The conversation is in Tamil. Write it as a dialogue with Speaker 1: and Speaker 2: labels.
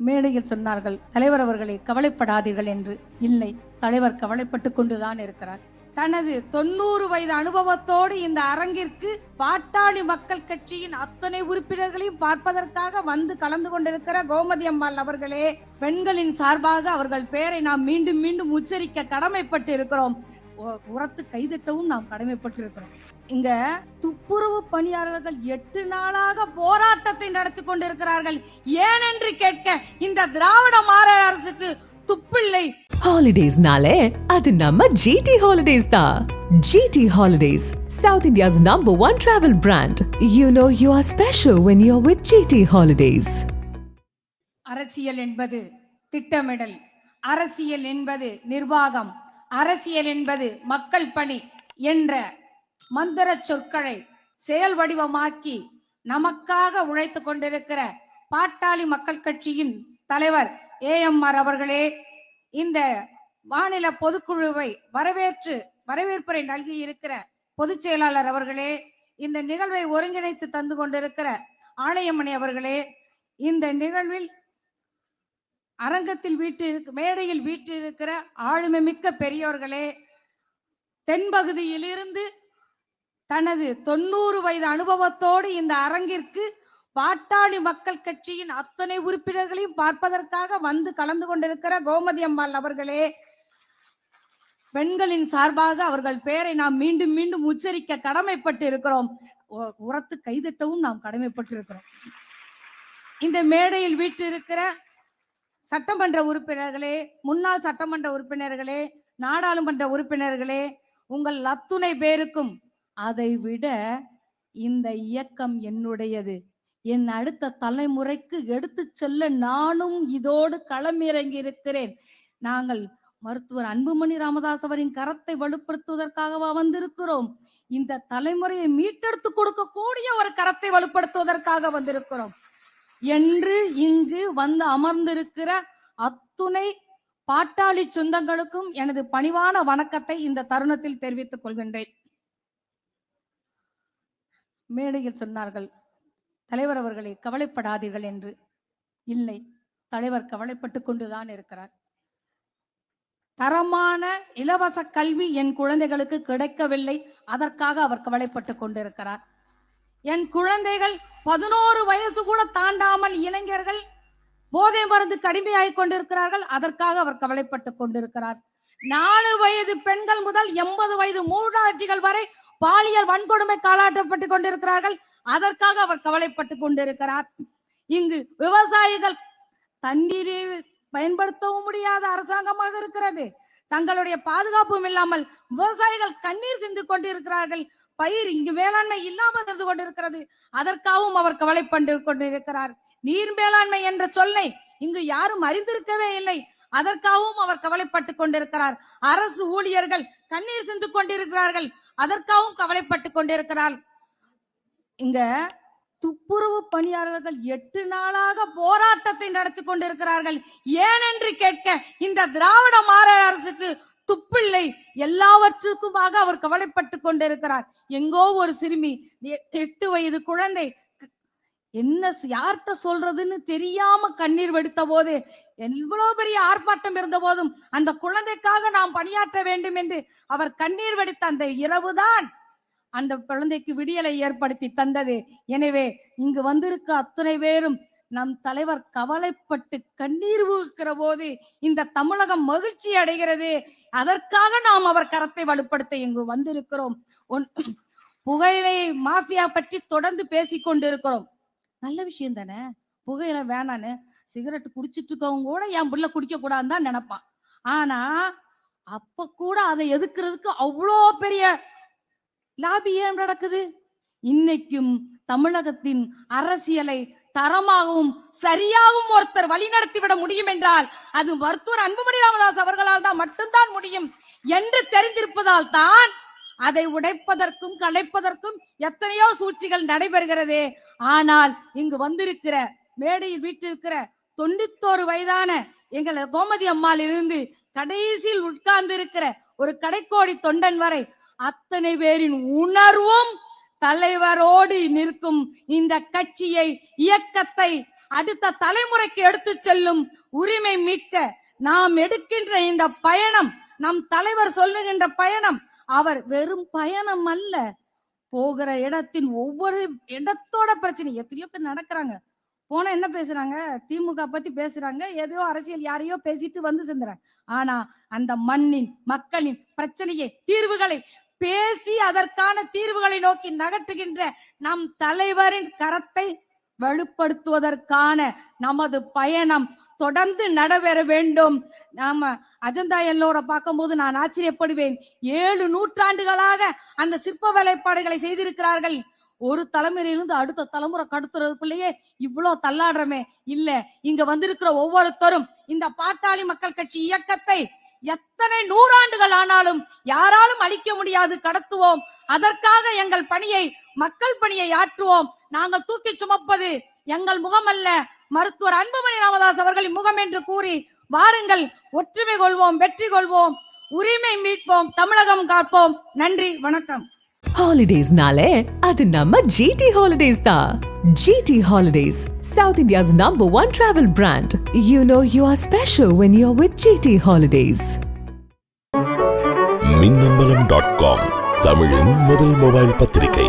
Speaker 1: மேடையில் சொன்னார்கள் தலைவர் அவர்களே கவலைப்படாதீர்கள் என்று. இல்லை தலைவர் கவலைப்பட்டு கொண்டுதான் இருக்கிறார். தனது தொண்ணூறு வயது அனுபவத்தோடு இந்த அரங்கிற்கு பாட்டாளி மக்கள் கட்சியின் அத்தனை உறுப்பினர்களையும் பார்ப்பதற்காக வந்து கலந்து கொண்டிருக்கிற கோமதி அம்மாள் அவர்களே பெண்களின் சார்பாக அவர்கள் பெயரை நாம் மீண்டும் மீண்டும் உச்சரிக்க கடமைப்பட்டு இருக்கிறோம் உரத்து கைதட்டவும் நாம் கடமைப்பட்டு இருக்கிறோம் இங்க துப்புரவு பணியாளர்கள் எட்டு நாளாக போராட்டத்தை நடத்தி கொண்டிருக்கிறார்கள். ஏனென்று கேட்க இந்த திராவிட மாடல் அரசுக்கு துப்பில்லை.
Speaker 2: ஹாலிடேஸ்னாலே அது நம்ம ஜிடி ஹாலிடேஸ் தான் GT Holidays south India's number one travel brand you know you are special when you are with GT Holidays
Speaker 1: அரசியல் என்பது திட்டமிடல். அரசியல் என்பது நிர்வாகம். அரசியல் என்பது மக்கள் பணி என்ற மந்திர சொற்களை செயல் வடிவமாக்கி நமக்காக உழைத்து கொண்டிருக்கிற பாட்டாளி மக்கள் கட்சியின் தலைவர் ஏஎம்ஆர் அவர்களே இந்த மாநில பொதுக்குழுவை வரவேற்று வரவேற்புரை நல்கி இருக்கிற பொதுச் செயலாளர் அவர்களே இந்த நிகழ்வை ஒருங்கிணைத்து தந்து கொண்டிருக்கிற ஆலயமணி அவர்களே இந்த நிகழ்வில் அரங்கத்தில் வீட்டு மேடையில் வீற்றிருக்கிற ஆளுமை மிக்க பெரியோர்களே தென்பகுதியிலிருந்து தனது தொண்ணூறு வயது அனுபவத்தோடு இந்த அரங்கிற்கு பாட்டாளி மக்கள் கட்சியின் அத்தனை உறுப்பினர்களையும் பார்ப்பதற்காக வந்து கலந்து கொண்டிருக்கிற கோமதி அம்மாள் அவர்களே பெண்களின் சார்பாக அவர்கள் பெயரை நாம் மீண்டும் மீண்டும் உச்சரிக்க கடமைப்பட்டு இருக்கிறோம் உரத்து கைதட்டவும் நாம் கடமைப்பட்டு இருக்கிறோம் இந்த மேடையில் வீற்றிருக்கிற சட்டமன்ற உறுப்பினர்களே முன்னாள் சட்டமன்ற உறுப்பினர்களே நாடாளுமன்ற உறுப்பினர்களே உங்கள் அத்துணை பேருக்கும் அதை விட இந்த இயக்கம் என்னுடையது. என் அடுத்த தலைமுறைக்கு எடுத்துச் செல்ல நானும் இதோடு களமிறங்கி இருக்கிறேன் நாங்கள் மருத்துவர் அன்புமணி ராமதாஸ் அவரின் கரத்தை வலுப்படுத்துவதற்காகவா வந்திருக்கிறோம். இந்த தலைமுறையை மீட்டெடுத்து கொடுக்கக்கூடிய ஒரு கரத்தை வலுப்படுத்துவதற்காக வந்திருக்கிறோம். என்று இங்கு வந்து அமர்ந்திருக்கிற அத்துணை பாட்டாளி சொந்தங்களுக்கும் எனது பணிவான வணக்கத்தை இந்த தருணத்தில் தெரிவித்துக் கொள்கின்றேன். மேடையில் சொன்னார்கள் தலைவர் அவர்களே கவலைப்படாதீர்கள் என்று. இல்லை தலைவர் கவலைப்பட்டு கொண்டுதான் இருக்கிறார். தரமான இலவச கல்வி என் குழந்தைகளுக்கு கிடைக்கவில்லை அதற்காக அவர் கவலைப்பட்டு கொண்டிருக்கிறார். என் குழந்தைகள் பதினோரு வயசு கூட தாண்டாமல் இளைஞர்கள் போதை மருந்து கடுமையாகிக் கொண்டிருக்கிறார்கள். அதற்காக அவர் கவலைப்பட்டு கொண்டிருக்கிறார். நாலு வயது பெண்கள் முதல் எண்பது வயது மூடாட்சிகள் வரை பாலியல் வன்கொடுமை காலாட்டப்பட்டு கொண்டிருக்கிறார்கள். அதற்காக அவர் கவலைப்பட்டு கொண்டிருக்கிறார். இங்கு விவசாயிகள் தண்ணீரை பயன்படுத்தவும் முடியாத அரசாங்கமாக இருக்கிறது. தங்களுடைய பாதுகாப்பும் இல்லாமல் விவசாயிகள் கண்ணீர் சிந்து கொண்டிருக்கிறார்கள். பயிர் இங்கு வேளாண்மை இல்லாமல் இருந்து கொண்டிருக்கிறது. அதற்காகவும் அவர் கவலைப்பட்டு கொண்டிருக்கிறார். நீர் மேலாண்மை என்ற சொல்லை இங்கு யாரும் அறிந்திருக்கவே இல்லை. அதற்காகவும் அவர் கவலைப்பட்டு கொண்டிருக்கிறார். அரசு ஊழியர்கள் கண்ணீர் சிந்து கொண்டிருக்கிறார்கள். அதற்காகவும் கவலைப்பட்டு கொண்டிருக்கிறார். இங்க துப்புரவு பணியாளர்கள் எட்டு நாளாக போராட்டத்தை நடத்தி கொண்டிருக்கிறார்கள். ஏனென்று கேட்க இந்த திராவிட மாற அரசுக்கு துப்பில்லை எல்லாவற்றுக்குமாக அவர் கவலைப்பட்டு கொண்டிருக்கிறார். எங்கோ ஒரு சிறுமி எட்டு வயது குழந்தை என்ன யார்கிட்ட சொல்றதுன்னு தெரியாம கண்ணீர் வெடித்த போது எவ்வளவு பெரிய ஆர்ப்பாட்டம் இருந்த போதும் அந்த குழந்தைக்காக நாம் பணியாற்ற வேண்டும் என்று அவர் கண்ணீர் வெடித்த அந்த இரவுதான் அந்த குழந்தைக்கு விடியலை ஏற்படுத்தி தந்தது. எனவே இங்கு வந்திருக்க அத்தனை பேரும் நம் தலைவர் கவலைப்பட்டு கண்ணீர் ஊக்குகிற போது இந்த தமிழகம் மகிழ்ச்சி அடைகிறது. அதற்காக நாம் அவர் கரத்தை வலுப்படுத்த இங்கு வந்திருக்கிறோம். ஒன்- புகையிலை மாஃபியா பற்றி தொடர்ந்து பேசிக் கொண்டிருக்கிறோம். நல்ல விஷயம் தானே? புகையிலை வேணான்னு சிகரெட் குடிச்சிட்டு இருக்கவங்க கூட என் புள்ள குடிக்க கூடாதுன்னு தான் நினைப்பான். ஆனா அப்ப கூட அதை எதுக்குறதுக்கு அவ்வளோ பெரிய லாபி ஏன் நடக்குது? இன்னைக்கும் தமிழகத்தின் அரசியலை தரமாகவும் சரியாகவும் ஒருத்தர் வழி விட முடியும் என்றால் அது மருத்துவர் அன்புமணி ராமதாஸ் அவர்களால் தான் மட்டும்தான் முடியும் என்று தெரிந்திருப்பதால் தான் அதை உடைப்பதற்கும் கலைப்பதற்கும் எத்தனையோ சூழ்ச்சிகள் நடைபெறுகிறது. ஆனால் இங்கு வந்திருக்கிற மேடையில் வீட்டிருக்கிற தொண்ணூத்தோரு வயதான எங்கள் கோமதி அம்மாள் இருந்து கடைசியில் உட்கார்ந்து இருக்கிற ஒரு கடைக்கோடி தொண்டன் வரை அத்தனை பேரின் உணர்வும் தலைவரோடு நிற்கும் இந்த கட்சியை இயக்கத்தை அடுத்த தலைமுறைக்கு எடுத்து செல்லும் உரிமை மீட்க நாம் எடுக்கின்ற இந்த பயணம் நம் தலைவர் சொல்லுகின்ற பயணம் அவர் வெறும் பயணம் அல்ல. போகிற இடத்தின் ஒவ்வொரு இடத்தோட பிரச்சனை. எத்தனையோ பேர் நடக்கிறாங்க. போனா என்ன பேசுறாங்க? திமுக பத்தி பேசுறாங்க. ஏதோ அரசியல் யாரையோ பேசிட்டு வந்து சேர்ந்துறாங்க. ஆனா அந்த மண்ணின் மக்களின் பிரச்சனையை தீர்வுகளை பேசி அதற்கான தீர்வுகளை நோக்கி நகட்டுகின்ற நம் தலைவரின் கரத்தை வலுப்படுத்துவதற்கான நமது பயணம் தொடர்ந்து நடைபெற வேண்டும். நாம அஜந்தா எல்லோரை பார்க்கும்போது நான் ஆச்சரியப்படுவேன். ஏழு நூற்றாண்டுகளாக அந்த சிற்ப வேலைப்பாடுகளை செய்திருக்கிறார்கள். ஒரு தலைமுறையிலிருந்து அடுத்த தலைமுறை கடத்துறதுக்குள்ளேயே இவ்வளோ தள்ளாடுறமே. இல்ல இங்க வந்திருக்கிற ஒவ்வொருத்தரும் இந்த பாட்டாளி மக்கள் கட்சி இயக்கத்தை எத்தனை நூறாண்டுகள் ஆனாலும் யாராலும் அழிக்க முடியாது கடத்துவோம். அதற்காக எங்கள் பணியை மக்கள் பணியை ஆற்றுவோம். நாங்கள் தூக்கி சுமப்பது எங்கள் முகம் அல்ல. மருத்துவர் அன்புமணி ராமதாஸ் அவர்களின் முகம் என்று கூறி வாருங்கள். ஒற்றுமை கொள்வோம் வெற்றி கொள்வோம். உரிமை மீட்போம் தமிழகம் காப்போம். நன்றி வணக்கம்.
Speaker 2: ஹாலிடேஸ்னாலே அது நம்ம ஜிடி ஹாலிடேஸ் தான். GT Holidays, South India's number one travel brand. You know you are special when you're with GT Holidays.
Speaker 3: Minnambalam dot com தமிழின் முதல் மொபைல் பத்திரிகை